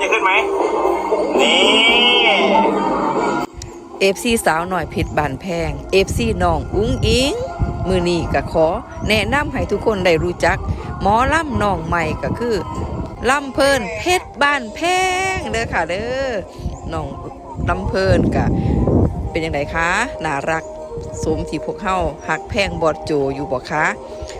จะขึ้นไหม นี่เอฟซีสาวหน่อยผิดบานแพงเอฟซีน้องอุ้งอิง มือนี้ก็ขอ แนะนำให้ทุกคนได้รู้จัก หมอล่ำน้องใหม่ก็คือล่ำเพลินเพชรบ้านแพงเด้อค่ะเด้อน้องลำเพลินก็เป็นยังไงคะน่ารัก สมที่พวกเฮาหักแพงบอดโจอยู่บ่คะ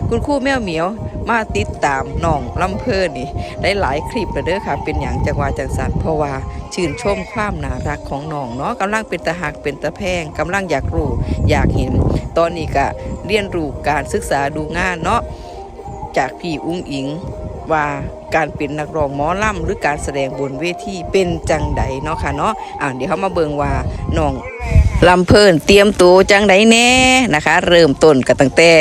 คุณครูแมวเหมียวมาติดตามน้องลำเพลินนี่ได้หลายคลิปแล้วเด้อค่ะ เป็นอย่างจังหวาจังสันเพราะว่าชื่นชมความน่ารักของน้องเนาะกำลังเป็นตาหักเป็นตาแพงกำลังอยากรู้อยากเห็น ตอนนี้ก็เรียนรู้การศึกษาดูงานเนาะจากพี่อุ้งอิงว่าการเป็นนักร้องหมอลำหรือการแสดงบนเวทีเป็นจังใดเนาะค่ะเนาะอ่าเดี๋ยวเขามาเบิงว่าน้อง ลำเพลินเตรียมตัวจังใดแน่นะคะ เริ่มต้นกันตั้งแต่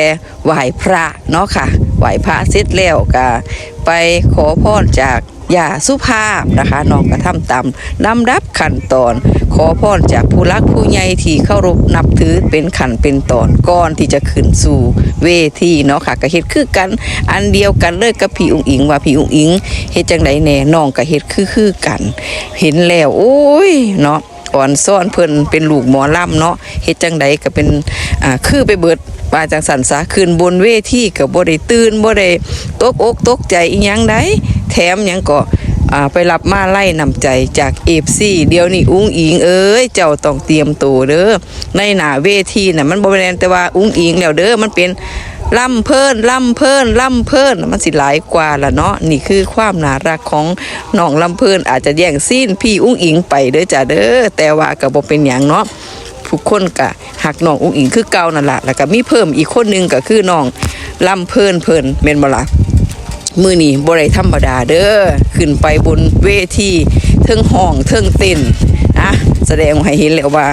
ไหว้พระเนาะค่ะไหว้พระเสร็จแล้วก็ไปขอพรจากย่าสุภาพนะคะน้องก็ทำตามลำดับขั้นตอน ขอพรจากผู้รักผู้ใหญ่ที่เคารพนับถือเป็นขันเป็นตอนก่อนที่จะขึ้นสู่เวทีเนาะค่ะก็เฮ็ดคือกัน อันเดียวกันเลยกับพี่อุ้งอิงว่าพี่อุ้งอิงเฮ็ดจังไดแน่น้องก็เฮ็ดคือคือกัน เห็นแล้วโอ้ยเนาะ อ่อนซ่อนเพิ่นเป็นลูกหมอล่ำเนาะเฮ็ดจังไดก็เป็นอ่าคือไปเบิดว่าจังสันซะขึ้นบนเวทีก็บ่ได้ตื่นบ่ได้ตกอกตกใจอีหยังใดแถมหยังก็อ่าไปรับมาไล่นำใจจากเอฟซีเดี๋ยวนี้อุ้งอิงเอ้ยเจ้าต้องเตรียมตัวเด้อในหนาเวทีน่ะมันบ่แม่นแต่ว่าอุ้งอิงแล้วเด้อมันเป็น ล่ำเพิ่นล่ำเพิ่นล่ำเพิ่นมันสิหลายกว่าละเนาะนี่คือความน่ารักของน้องล่ำเพิ่นอาจจะแย่งซีนพี่อุ้งอิงไปเด้อจ้ะเด้อแต่ว่าก็บ่เป็นหยังเนาะทุกคนก็หักน้องอุ้งอิงคือเก่านั่นละแล้วก็มีเพิ่มอีกคนหนึงก็คือน้องล่ำเพิ่นเพิ่นแม่นบ่ล่ะมือนี่บ่ได้ธรรมดาเด้อขึ้นไปบนเวทีเทิงห้องเทิงเต้นนะแสดงให้เห็นแล้วว่า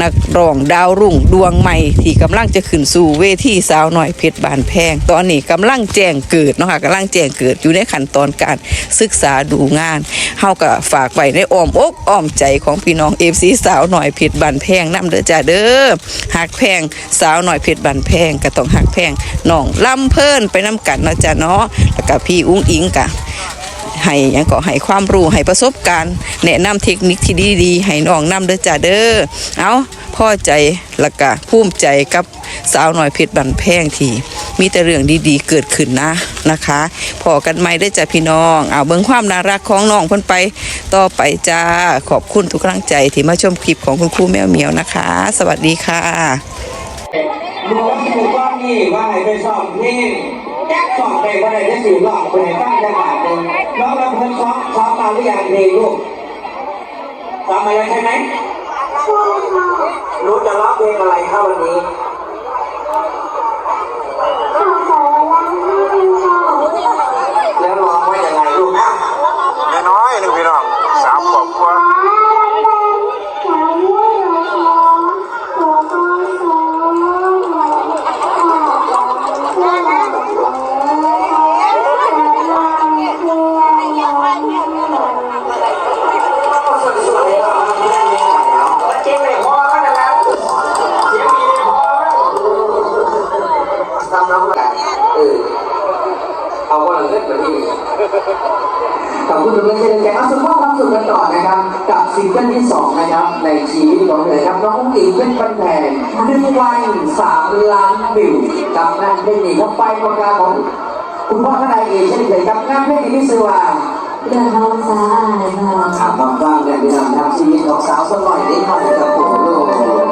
นักร้องดาวรุ่งดวงใหม่ที่กำลังจะขึ้นสู่เวทีสาวหน่อยเพชรบานแพง ตอนนี้กำลังแจ้งเกิดเนาะค่ะกำลังแจ้งเกิดอยู่ในขั้นตอนการศึกษาดูงานเฮาก็ฝากไว้ในอ้อมอกอ้อมใจของพี่น้อง FC สาวหน่อยเพชรบานแพงนํเด้อจ้าเด้อหักแพงสาวหน่อยเพชรบานแพงก็ต้องหักแพงน้องลำเพิ่นไปนํกันเนาะจ้าเนาะแล้วก็พี่อุ้งอิงกะ ให้ยังก็ให้ความรู้ให้ประสบการณ์แนะนำเทคนิคที่ดีๆให้น้องนำเด้อจ้าเด้อเอาพ่อใจล้วก็ภูมิใจกับสาวหน่อยเพชรบันแพงที่มีแต่เรื่องดีๆเกิดขึ้นนะนะคะพอกันใหม่ได้จ้าพี่น้องเอาเบิ่งความน่ารักของน้องพิ่นไปต่อไปจ้าขอบคุณทุกกำลังใจที่มาชมคลิปของคุณครูแมวเหมียวนะคะ สวัสดีค่ะรู้ว่าที่ถูกต้องนี่ว่าไหนไปสอบเพลง สอบเพลงว่าไหนจะสื่อหลอกไปไหนตั้งจังหวะหนึ่งน้องลำเพลินซ้อมซ้อมมาหรือยังเพลงลูกซ้อมมาแล้วใช่ไหมรู้จะร้องเพลงอะไรเข้า คุณทุกท่านเช่นกันเอาสมมติความสุขกันต่อนะครับ กับซิงเกิลที่สองนะครับ ในชีวิตของเธอครับน้องอุ้งอิงเป็นปันแผ่นหนึ่งวันสามล้านวิวกับงานเพลงนี้เข้าไปโปรแกรมของคุณพ่อทนายเอกเช่นเคยกับงานเพลงนี้ที่ชื่อว่าเดินท้องซ้ายค่ะถามบ้างๆเนี่ยพี่น้องทำชีวิตของสาวสักหน่อยได้หน่อยกับผมลูก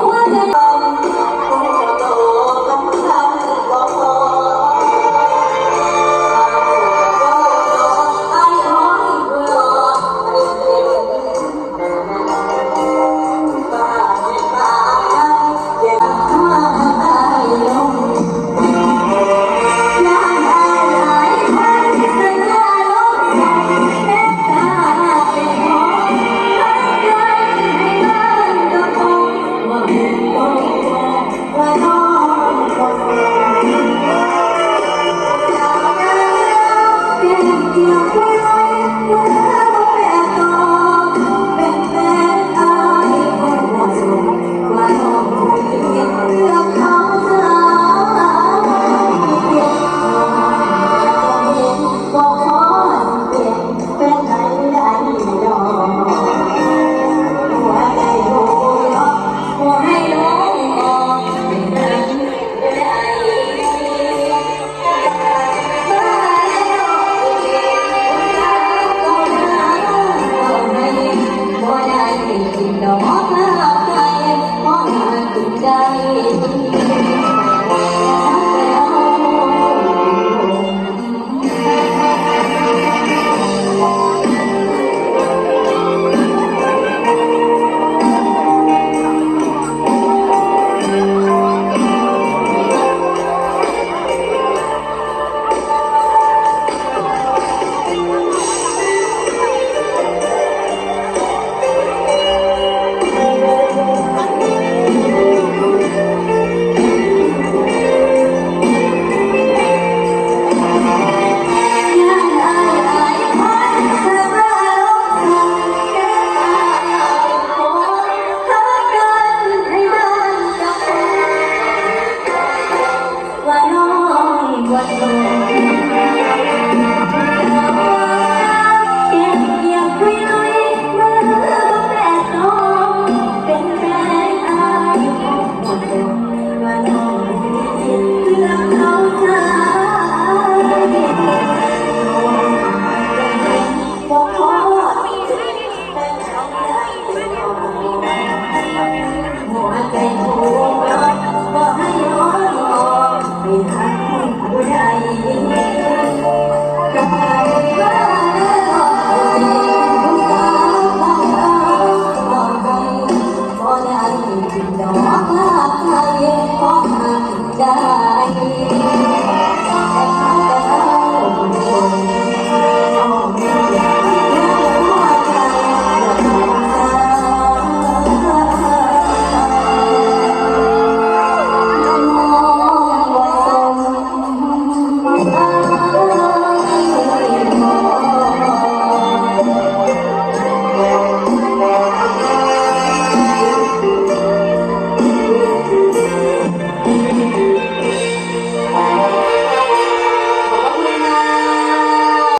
Come on,